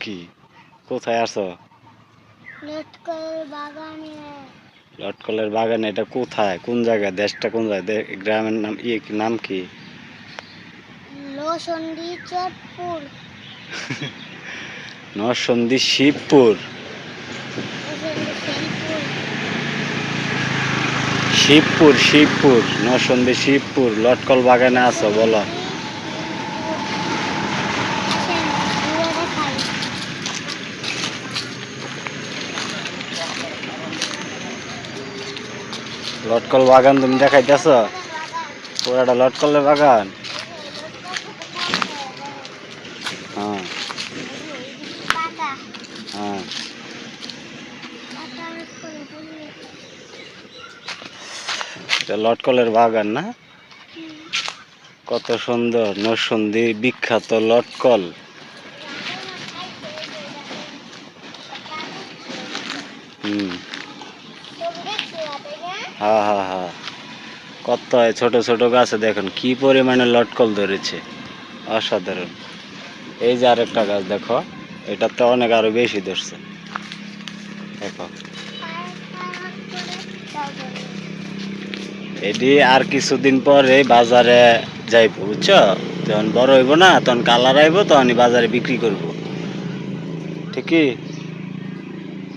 কি কোথায় আসো লটকলের বাগানে। এটা কোথায়? কোন জায়গায়? দেশটা কোন জায়গায়? গ্রামের নাম ইয়ে নাম কি? নরসন্দী শিবপুর শিবপুর শিবপুর নরসন্দী শিবপুর লটকল বাগানে আছো বলো। লটকল বাগান তুমি দেখাইতেছ? পুরাটা লটকলের বাগান? হ্যাঁ। হ্যাঁ। এটা লটকলের বাগান না? কত সুন্দর নরসন্দী বিখ্যাত লটকল। হুম। কত ছোট ছোট গাছে দেখুন, কি পরিমাণে লটকল ধরেছে। অসাধারণ। এই যে আরেকটা গাছ দেখো, এটা তো অনেক আরও বেশি ধরছে। দেখো। এটি আর কিছুদিন পরে বাজারে যাইব, বুঝছ? যখন বড় হইব না, তখন কালার আইব তখন বাজারে বিক্রি করব। ঠিকই?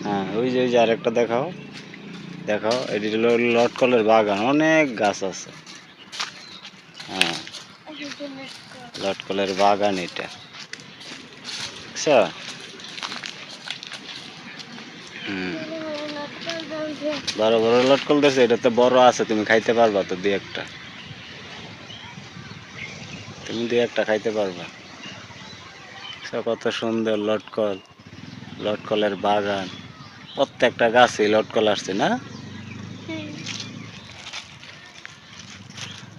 হ্যাঁ ওই যে ওই যে আরেকটা দেখাও। দেখাও এটি হলো লটকলের বাগান, অনেক গাছ আছে। হ্যাঁ লটকলের বাগান এটা। হুম। বড় বড় লটকল দিয়েছে এটা তো বড় আছে, তুমি খাইতে পারবা তো, দুই একটা। তুমি দুই একটা খাইতে পারবা। কত সুন্দর লটকল লটকলের বাগান। প্রত্যেকটা গাছে লটকল আসছে না?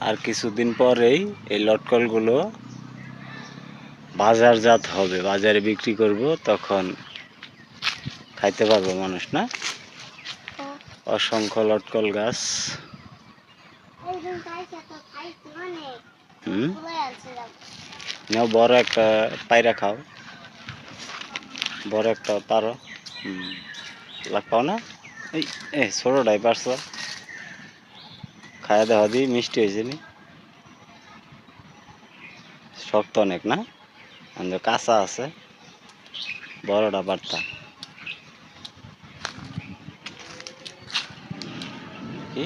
আর কিছুদিন পরেই এই লটকলগুলো বাজারজাত হবে। বাজারে বিক্রি করব, তখন খাইতে পারব মানুষ, না? অসংখ্য লটকল গাছ। হুম? নাও, বড় একটা পায়রা খাও। বড় একটা পারো। লাগ পাও না? এই এ ছোটোটাই পারছ খায়া দেওয়া দিই মিষ্টি হয়েছে নি। শক্ত অনেক না? আমাদের কাঁচা আছে। বড়টা পারতা কি?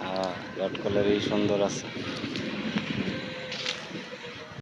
হ্যাঁ লটকলের এই সুন্দর আছে।